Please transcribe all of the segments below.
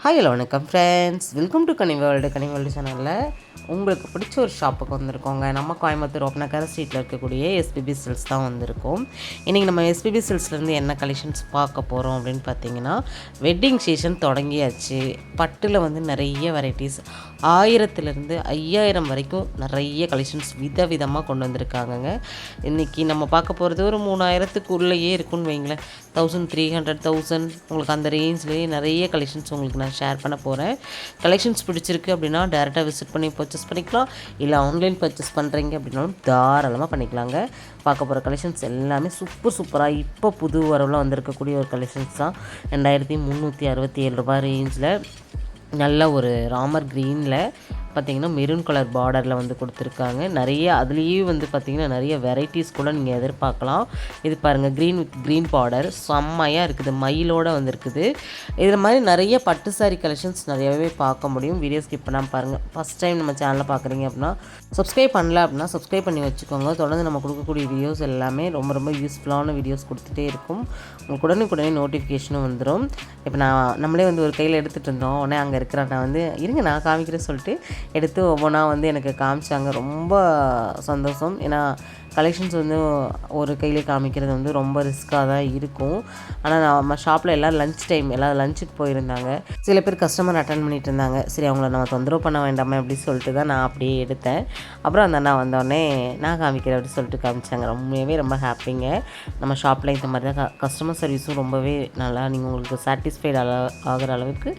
Hi hello வணக்கம் friends welcome to Kani world Kani world சேனலில் உங்களுக்கு பிடிச்ச ஒரு ஷாப்புக்கு வந்திருக்கோங்க. நம்ம கோயம்புத்தூர் ஒப்பனக்கர ஸ்ட்ரீட்டில் இருக்கக்கூடிய எஸ்பிபி சில்ஸ் தான் வந்திருக்கோம். இன்றைக்கி நம்ம எஸ்பிபி சில்ஸ்லேருந்து என்ன கலெக்ஷன்ஸ் பார்க்க போகிறோம் அப்படின்னு பார்த்தீங்கன்னா வெட்டிங் சீசன் தொடங்கியாச்சு. பட்டில் வந்து நிறைய வெரைட்டிஸ் ஆயிரத்துலேருந்து ஐயாயிரம் வரைக்கும் நிறைய கலெக்ஷன்ஸ் விதவிதமாக கொண்டு வந்திருக்காங்கங்க. இன்றைக்கி நம்ம பார்க்க போகிறது ஒரு மூணாயிரத்துக்குள்ளேயே இருக்குன்னு வைங்களேன். தௌசண்ட் த்ரீ ஹண்ட்ரட் தௌசண்ட் உங்களுக்கு அந்த ரேஞ்ச்லேயே நிறைய கலெக்ஷன்ஸ் உங்களுக்கு நான் ஷேர் பண்ண போகிறேன் கலெக்ஷன்ஸ் பிடிச்சிருக்கு அப்படின்னா டேரெக்டாக விசிட் பண்ணி பர்ச்சேஸ் பண்ணிக்கலாம். இல்லை ஆன்லைன் பர்ச்சேஸ் பண்ணுறீங்க அப்படின்னாலும் தாராளமாக பண்ணிக்கலாங்க. பார்க்க போகிற கலெக்ஷன்ஸ் எல்லாமே சூப்பர் சூப்பராக இப்போ புது வரவில் வந்திருக்கக்கூடிய ஒரு கலெக்ஷன்ஸ் தான். ரெண்டாயிரத்தி முந்நூற்றி அறுபத்தி ஏழு ரூபாய் ரேஞ்சில் நல்ல ஒரு ராமர் க்ரீனில் பார்த்தீங்கன்னா மெரூன் கலர் பார்டரில் வந்து கொடுத்துருக்காங்க. நிறைய அதுலேயே வந்து பார்த்திங்கன்னா நிறைய வெரைட்டிஸ் கூட நீங்கள் எதிர்பார்க்கலாம். இது பாருங்கள் க்ரீன் வித் க்ரீன் பார்டர் செம்மையாக இருக்குது மயிலோடு வந்துருக்குது. இதில் மாதிரி நிறைய பட்டு சாரி கலெக்ஷன்ஸ் நிறையவே பார்க்க முடியும். வீடியோ ஸ்கிப் பண்ணாமல் பாருங்கள் ஃபஸ்ட் டைம் நம்ம சேனலில் பார்க்குறீங்க அப்படின்னா சப்ஸ்கிரைப் பண்ணல அப்படின்னா சப்ஸ்கிரைப் பண்ணி வச்சுக்கோங்க. தொடர்ந்து நம்ம கொடுக்கக்கூடிய வீடியோஸ் எல்லாமே ரொம்ப ரொம்ப யூஸ்ஃபுல்லான வீடியோஸ் கொடுத்துட்டே இருக்கும். உங்களுக்கு உடனுக்குடனே நோட்டிஃபிகேஷனும் வந்துடும் இப்போ நான் நம்மளே வந்து ஒரு கையில் எடுத்துகிட்டு இருந்தோம். உடனே அங்கே இருக்கிற நான் வந்து இருங்க நான் காமிக்கிறேன் சொல்லிட்டு எடுத்து ஒவ்வொன்றா வந்து எனக்கு காமிச்சாங்க. ரொம்ப சந்தோஷம். ஏன்னா கலெக்ஷன்ஸ் வந்து ஒரு கையிலே காமிக்கிறது வந்து ரொம்ப ரிஸ்க்காக தான் இருக்கும். ஆனால் நம்ம ஷாப்பில் எல்லாம் லஞ்ச் டைம் எல்லாம் லஞ்சுக்கு போயிருந்தாங்க. சில பேர் கஸ்டமர் அட்டன் பண்ணிட்டு இருந்தாங்க. சரி அவங்கள நம்ம தொந்தரவு பண்ண வேண்டாமே அப்படின்னு சொல்லிட்டு தான் நான் அப்படியே எடுத்தேன். அப்புறம் அந்த அண்ணா வந்தோடனே நான் காமிக்கிறேன் அப்படின்னு சொல்லிட்டு காமிச்சாங்க. ரொம்பவே ரொம்ப ஹாப்பிங்க நம்ம ஷாப்பில் இந்த மாதிரி தான் கஸ்டமர் சர்வீஸும் ரொம்பவே நல்லா நீங்கள் உங்களுக்கு சாட்டிஸ்ஃபைட் அளவு ஆகிற அளவுக்கு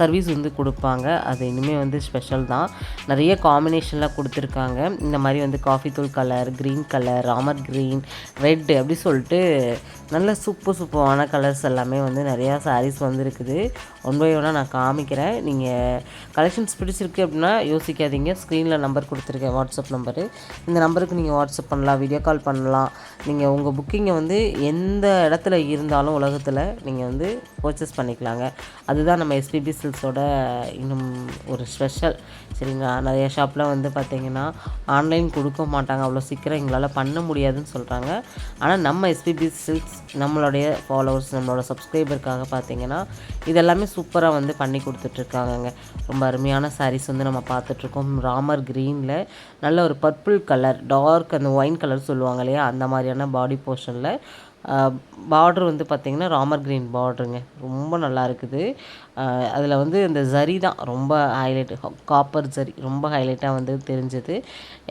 சர்வீஸ் வந்து கொடுப்பாங்க. அது இனிமேல் வந்து ஸ்பெஷல் தான். நிறைய காம்பினேஷன்லாம் கொடுத்துருக்காங்க. இந்த மாதிரி வந்து காஃபி தூள் colour green colour Ramar green red அப்படி சொல்லிட்டு நல்ல சூப்பர் சூப்பரான கலர்ஸ் எல்லாமே வந்து நிறையா சாரீஸ் வந்துருக்குது. ஒன் பை ஒன்னாக நான் காமிக்கிறேன். நீங்கள் கலெக்ஷன்ஸ் பிடிச்சிருக்கு அப்படின்னா யோசிக்காதீங்க. ஸ்க்ரீனில் நம்பர் கொடுத்துருக்கேன் வாட்ஸ்அப் நம்பரு இந்த நம்பருக்கு நீங்கள் வாட்ஸ்அப் பண்ணலாம் வீடியோ கால் பண்ணலாம். நீங்கள் உங்கள் புக்கிங்கை வந்து எந்த இடத்துல இருந்தாலும் உலகத்தில் நீங்கள் வந்து பர்ச்சேஸ் பண்ணிக்கலாங்க. அதுதான் நம்ம எஸ்பிபி சில்ஸோட இன்னும் ஒரு ஸ்பெஷல் சரிங்களா? நிறைய ஷாப்பில் வந்து பார்த்திங்கன்னா ஆன்லைன் கொடுக்க மாட்டாங்க. அவ்வளோ சீக்கிரம் எங்களால் பண்ண முடியாதுன்னு சொல்கிறாங்க ஆனால் நம்ம எஸ்பிபி சில்க்ஸ் நம்மளுடைய ஃபாலோவர்ஸ் நம்மளோட சப்ஸ்கிரைபருக்காக பார்த்தீங்கன்னா இதெல்லாமே சூப்பராக வந்து பண்ணி கொடுத்துட்ருக்காங்கங்க. ரொம்ப அருமையான சாரீஸ் வந்து நம்ம பார்த்துட்ருக்கோம். ராமர் க்ரீனில் நல்ல ஒரு பர்பிள் கலர் டார்க் அந்த ஒயின் கலர் சொல்லுவாங்க இல்லையா? அந்த மாதிரியான பாடி போர்ஷனில் பார்ட்ரு வந்து பார்த்திங்கன்னா ராமர் க்ரீன் பார்ட்ருங்க ரொம்ப நல்லா இருக்குது. அதில் வந்து இந்த ஜரி தான் ரொம்ப ஹைலைட் காப்பர் ஜரி ரொம்ப ஹைலைட்டாக வந்து தெரிஞ்சது.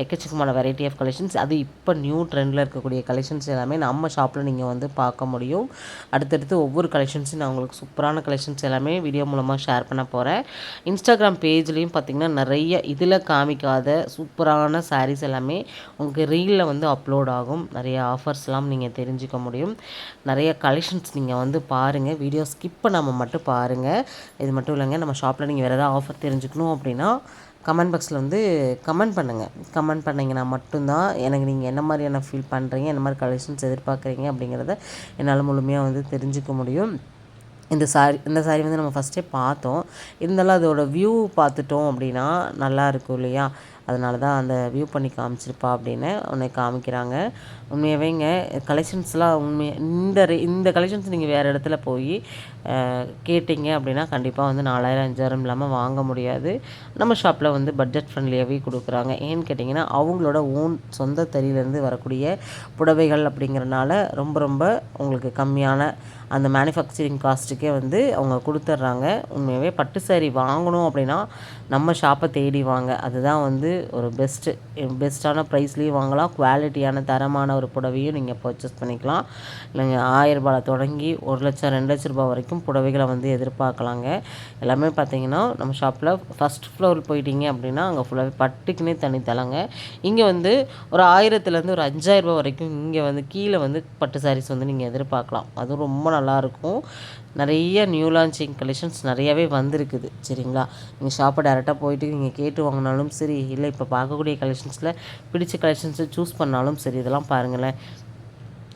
எக்கச்சக்கமான வெரைட்டி ஆஃப் கலெக்ஷன்ஸ் அது இப்போ நியூ ட்ரெண்டில் இருக்கக்கூடிய கலெக்ஷன்ஸ் எல்லாமே நம்ம ஷாப்பில் நீங்கள் வந்து பார்க்க முடியும். அடுத்தடுத்து ஒவ்வொரு கலெக்ஷன்ஸும் நான் உங்களுக்கு சூப்பரான கலெக்ஷன்ஸ் எல்லாமே வீடியோ மூலமாக ஷேர் பண்ண போகிறேன் இன்ஸ்டாகிராம் பேஜ்லேயும் பார்த்திங்கன்னா நிறைய இதில் காமிக்காத சூப்பரான சாரீஸ் எல்லாமே உங்களுக்கு ரீலில் வந்து அப்லோட் ஆகும். நிறைய ஆஃபர்ஸ்லாம் நீங்கள் தெரிஞ்சுக்க முடியும். நிறைய கலெக்ஷன்ஸ் நீங்கள் வந்து பாருங்கள் வீடியோ ஸ்கிப் பண்ணாமல் மட்டும் பாருங்கள் இது மட்டும் இல்லைங்க நம்ம ஷாப்பில் நீங்கள் வேறு ஏதாவது ஆஃபர் தெரிஞ்சுக்கணும் அப்படின்னா கமெண்ட் பாக்ஸில் வந்து கமெண்ட் பண்ணுங்கள் கமெண்ட் பண்ணிங்கன்னா மட்டும்தான் எனக்கு நீங்கள் என்ன மாதிரியான ஃபீல் பண்ணுறீங்க என்ன மாதிரி கலெக்ஷன்ஸ் எதிர்பார்க்குறீங்க அப்படிங்கிறத என்னால் முழுமையாக வந்து தெரிஞ்சுக்க முடியும். இந்த சாரி இந்த சாரி வந்து நம்ம ஃபஸ்ட்டே பார்த்தோம். இருந்தாலும் அதோட வியூ பார்த்துட்டோம் அப்படின்னா நல்லா இருக்கும் இல்லையா? அதனால தான் அந்த வியூ பண்ணி காமிச்சிருப்பா அப்படின்னு உன்னை காமிக்கிறாங்க. உண்மையாகவேங்க கலெக்ஷன்ஸ்லாம் உண்மையாக இந்த ரே இந்த கலெக்ஷன்ஸ் நீங்கள் வேறு இடத்துல போய் கேட்டிங்க அப்படின்னா கண்டிப்பாக வந்து நாலாயிரம் அஞ்சாயிரம் இல்லாமல் வாங்க முடியாது. நம்ம ஷாப்பில் வந்து பட்ஜெட் ஃப்ரெண்ட்லியாகவே கொடுக்குறாங்க. ஏன்னு கேட்டிங்கன்னா அவங்களோட ஓன் சொந்த தறியிலேருந்து வரக்கூடிய புடவைகள் அப்படிங்கிறனால ரொம்ப ரொம்ப உங்களுக்கு கம்மியான அந்த மேனுஃபேக்சரிங் காஸ்ட்டுக்கே வந்து அவங்க கொடுத்துட்றாங்க. உண்மையாகவே பட்டு சேரீ வாங்கணும் அப்படின்னா நம்ம ஷாப்பை தேடி வாங்க. அதுதான் வந்து ஒரு பெஸ்ட்டு பெஸ்ட்டான ப்ரைஸ்லேயும் வாங்கலாம். குவாலிட்டியான தரமான ஒரு புடவையும் நீங்கள் பர்ச்சேஸ் பண்ணிக்கலாம். இல்லைங்க ஆயிரரூபாவில் தொடங்கி ஒரு லட்சம் ரெண்டு லட்ச ரூபா வரைக்கும் புடவைகளை வந்து எதிர்பார்க்கலாங்க. எல்லாமே பார்த்தீங்கன்னா நம்ம ஷாப்பில் ஃபஸ்ட் ஃப்ளோர் போயிட்டீங்க அப்படின்னா அங்கே ஃபுல்லாகவே பட்டுக்குன்னே தனி தலங்க இங்கே வந்து ஒரு ஆயிரத்துலேருந்து ஒரு அஞ்சாயிரரூபா வரைக்கும் இங்கே வந்து கீழே வந்து பட்டு சாரீஸ் வந்து நீங்கள் எதிர்பார்க்கலாம். அதுவும் ரொம்ப நல்லாயிருக்கும் நிறைய நியூ லான்ச்சிங் கலெக்ஷன்ஸ் நிறையாவே வந்திருக்குது. சரிங்களா? நீங்கள் ஷாப்பை டேரெக்டாக போயிட்டு நீங்கள் கேட்டு வாங்கினாலும் சரி இல்லை இப்போ பார்க்கக்கூடிய கலெக்ஷன்ஸில் பிடிச்ச கலெக்ஷன்ஸை சூஸ் பண்ணாலும் சரி இதெல்லாம் பாருங்களேன்.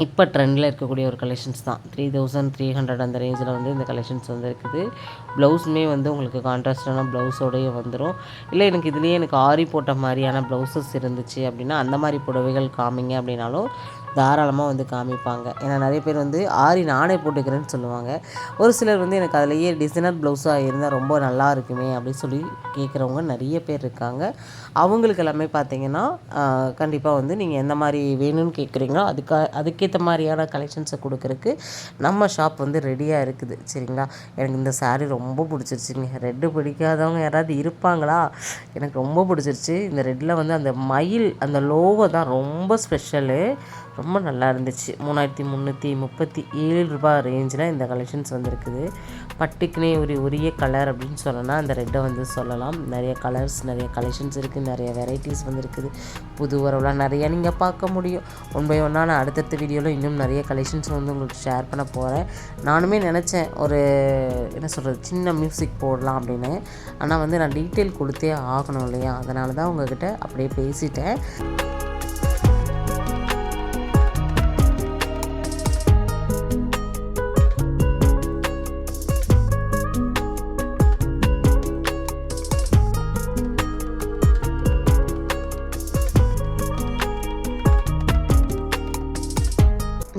இப்போ ட்ரெண்டில் இருக்கக்கூடிய ஒரு கலெக்ஷன்ஸ் தான். த்ரீ தௌசண்ட் த்ரீ ஹண்ட்ரட் அந்த ரேஞ்சில் வந்து இந்த கலெக்ஷன்ஸ் வந்து இருக்குது. ப்ளவுஸுமே வந்து உங்களுக்கு கான்ட்ராஸ்டான ப்ளவுஸோடையே வந்துடும் இல்லை எனக்கு இதுலேயே எனக்கு ஆரி போட்ட மாதிரியான ப்ளவுஸஸ் இருந்துச்சு அப்படின்னா அந்த மாதிரி புடவைகள் காமிங்க அப்படின்னாலும் தாராளமாக வந்து காமிப்பாங்க. ஏன்னா நிறைய பேர் வந்து ஆரி நானே போட்டுக்கிறேன்னு சொல்லுவாங்க. ஒரு சிலர் வந்து எனக்கு அதிலேயே டிசைனர் ப்ளவுஸாக இருந்தால் ரொம்ப நல்லா இருக்குமே அப்படின்னு சொல்லி கேட்குறவங்க நிறைய பேர் இருக்காங்க. அவங்களுக்கு எல்லாமே பார்த்தீங்கன்னா கண்டிப்பாக வந்து நீங்கள் எந்த மாதிரி வேணும்னு கேட்குறீங்களோ அதுக்காக அதுக்கேற்ற மாதிரியான கலெக்ஷன்ஸை கொடுக்குறக்கு நம்ம ஷாப் வந்து ரெடியாக இருக்குது. சரிங்களா? எனக்கு இந்த சாரீ ரொம்ப பிடிச்சிருச்சுங்க. ரெட்டு பிடிக்காதவங்க யாராவது இருப்பாங்களா? எனக்கு ரொம்ப பிடிச்சிருச்சு. இந்த ரெட்டில் வந்து அந்த மயில் அந்த லோகோ தான் ரொம்ப ஸ்பெஷலு ரொம்ப நல்லா இருந்துச்சு. மூணாயிரத்தி முந்நூற்றி முப்பத்தி ஏழு ரூபாய் ரேஞ்சில் இந்த கலெக்ஷன்ஸ் வந்துருக்குது. பட்டுக்குனே ஒரு உரிய கலர் அப்படின்னு சொல்லலாம் அந்த ரெட்டை வந்து சொல்லலாம். நிறைய கலர்ஸ் நிறைய கலெக்ஷன்ஸ் இருக்குது நிறைய வெரைட்டிஸ் வந்துருக்குது. புது உறவுலாம் நிறையா நீங்கள் பார்க்க முடியும். ஒன் பை ஒன்னாக நான் அடுத்தடுத்த வீடியோவில் இன்னும் நிறைய கலெக்ஷன்ஸ் வந்து உங்களுக்கு ஷேர் பண்ண போகிறேன் நானுமே நினச்சேன் ஒரு என்ன சொல்கிறது சின்ன மியூசிக் போடலாம் அப்படின்னு. ஆனால் வந்து நான் டீட்டெயில் கொடுத்தே ஆகணும் இல்லையா? அதனால தான் உங்ககிட்ட அப்படியே பேசிட்டேன்.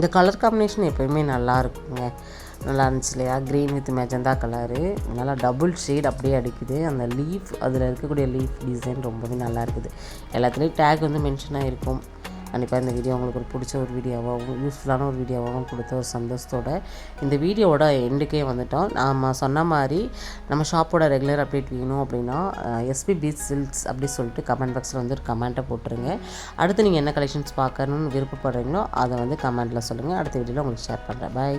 இந்த கலர் காம்பினேஷன் எப்போயுமே நல்லா இருக்குங்க. நல்லா இருந்துச்சு இல்லையா? க்ரீன் வித் மெஜந்தா கலரு நல்லா டபுள் ஷேட் அப்படியே அடிக்குது. அந்த லீஃப் அதில் இருக்கக்கூடிய லீஃப் டிசைன் ரொம்பவே நல்லா இருக்குது. எல்லாத்துலேயும் டேக் வந்து மென்ஷனாக இருக்கும் கண்டிப்பாக இந்த வீடியோ உங்களுக்கு ஒரு பிடிச்ச ஒரு வீடியோவாகவும் யூஸ்ஃபுல்லான ஒரு வீடியோவாகவும் கொடுத்த ஒரு சந்தோஷத்தோட இந்த வீடியோவோட எண்டுக்கே வந்துட்டோம். நாம் சொன்ன மாதிரி நம்ம ஷாப்போட ரெகுலர் அப்டேட் வேணும் அப்படின்னா எஸ்பிபி சில்க்ஸ் அப்படி சொல்லிட்டு கமெண்ட் பாக்ஸில் வந்து ஒரு கமெண்ட்டை போட்டுருங்க. அடுத்து நீங்கள் என்ன கலெக்ஷன்ஸ் பார்க்கணுன்னு விருப்பப்படுறீங்களோ அதை வந்து கமெண்ட்டில் சொல்லுங்கள் அடுத்த வீடியோவில் உங்களுக்கு ஷேர் பண்ணுறேன் பாய்